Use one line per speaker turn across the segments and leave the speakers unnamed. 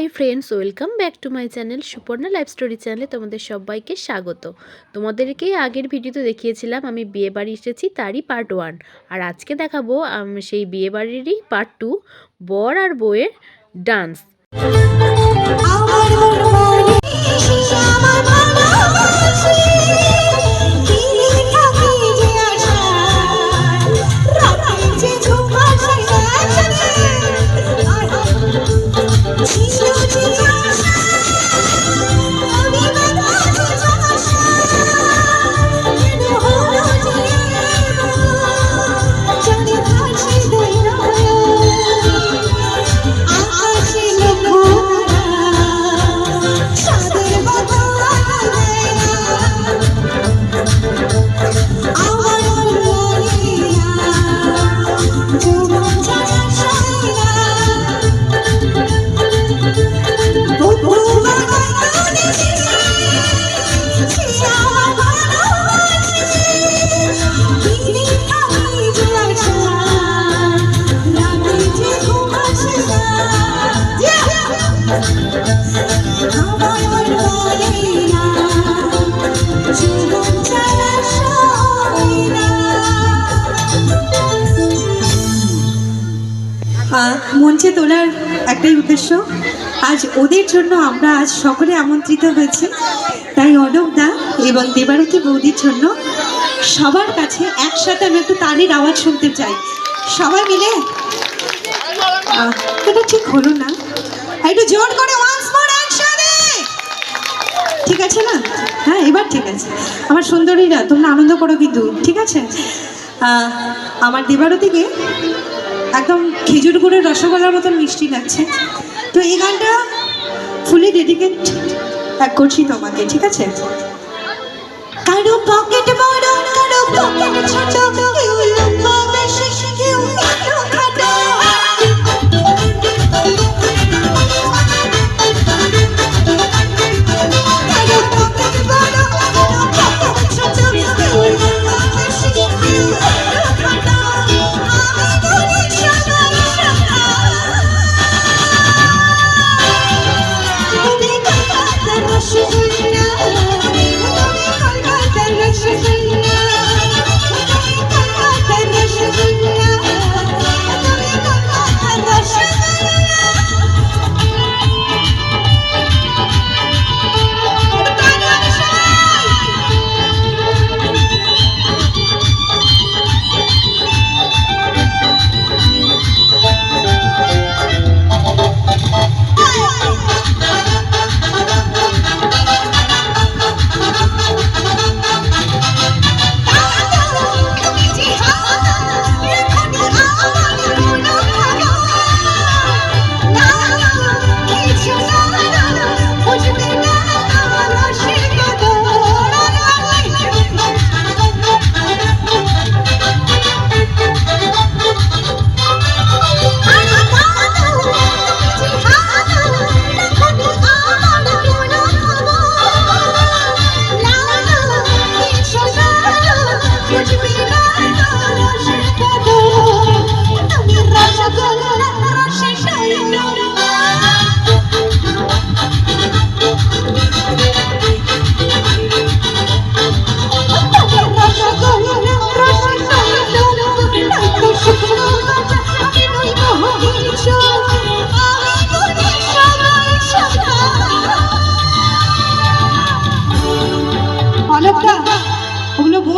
Hi friends, welcome back to my channel Suparna life story চ্যানেলে তোমাদের সবাইকে স্বাগত। তোমাদেরকে আগের ভিডিওতে দেখিয়েছিলাম, আমি বিয়ে বাড়ি এসেছি, তারই পার্ট ওয়ান আর আজকে দেখাবো সেই বিয়ে বাড়িরই পার্ট টু বর আর বউয়ের ডান্স
আমার
মঞ্চে তোলার একটাই উদ্দেশ্য, আজ ওদের জন্য আমরা আজ সকলে আমন্ত্রিত হয়েছে। তাই অনক দা এবং দেবারতী বৌদির জন্য সবার কাছে একসাথে আমি একটু তালির আওয়াজ শুনতে চাই। সবাই মিলে? এটা ঠিক হলো না। একটু জোর করে ঠিক আছে না? হ্যাঁ এবার ঠিক আছে। আমার সুন্দরীরা, তোমরা আনন্দ করো কিন্তু, ঠিক আছে? আমার দেবারতীকে একদম খেজুর গুড়ের রসগোল্লার মতন মিষ্টি লাগছে। তো এই গানটা ফুলি ডেডিকেট করছি তোমাকে, ঠিক আছে?
কারও পকেট বড়, কারও পকেট ছোট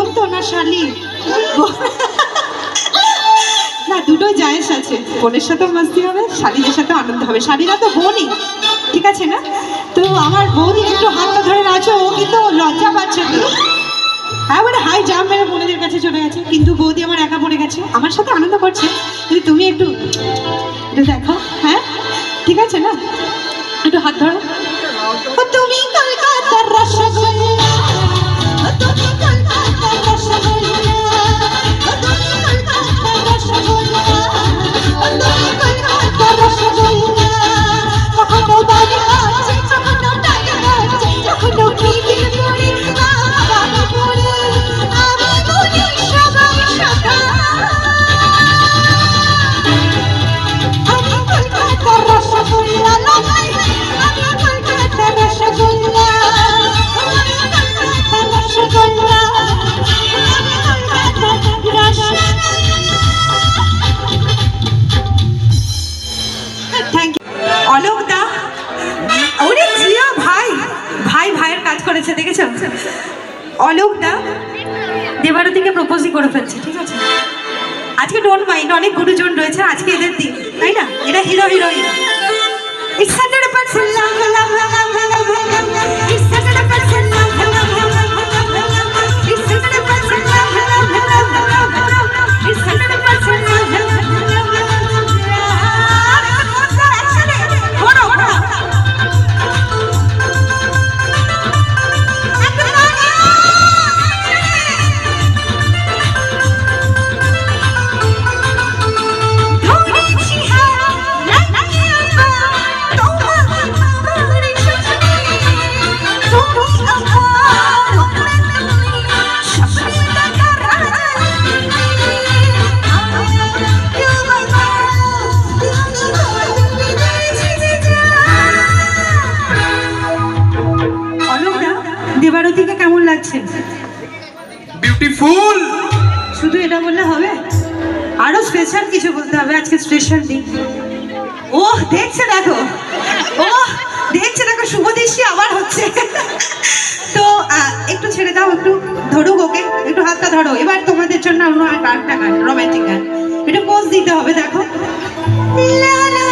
বলতো না, শালি? না, দুটো জায়েজ আছে। বোনের সাথেও মাস্তি হবে, শালিদের সাথেও আনন্দ হবে। শালিরা তো বোনই ঠিক আছে না? তো আমার বৌদি একটু হাতটা ধরে নাচো, ও কিন্তু লজ্জা পাচ্ছে তো হ্যাঁ মানে হাই জাম্প মেরে বোনেদের কাছে চলে গেছে। কিন্তু বৌদি আমার একা পড়ে গেছে। আমার সাথে আনন্দ করছে। কিন্তু তুমি একটু একটু দেখো হ্যাঁ? ঠিক আছে না? একটু হাত ধরো।
করেছে দেখেছেন অলোকদা দেবারতীকে প্রপোজই করে ফেলছে, ঠিক আছে? আজকে ডোন্ট মাইন্ড অনেক গুরুজন রয়েছে, আজকে এদের দিন তাই না? এটা hero heroine it's percent love love এটা বললে হবে? আরও স্পেশাল কিছু বলতে হবে, আজকে স্পেশাল দিন। ও দেখছে দেখো। ও দেখছে দেখো, শুভ দৃষ্টি আবার হচ্ছে। তো একটু ছেড়ে দাও, একটু ধরুক ওকে, একটু হাতটা ধরো। এবার তোমাদের জন্য অন্য গানটা গান রোম্যান্টিক গান। একটু পোজ দিতে হবে, দেখো। লা লা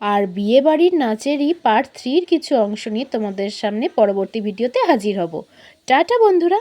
আর বিয়ে বাড়ির নাচেরই পার্ট থ্রির কিছু অংশ নিয়ে তোমাদের সামনে পরবর্তী ভিডিওতে হাজির হব। টাটা, বন্ধুরা!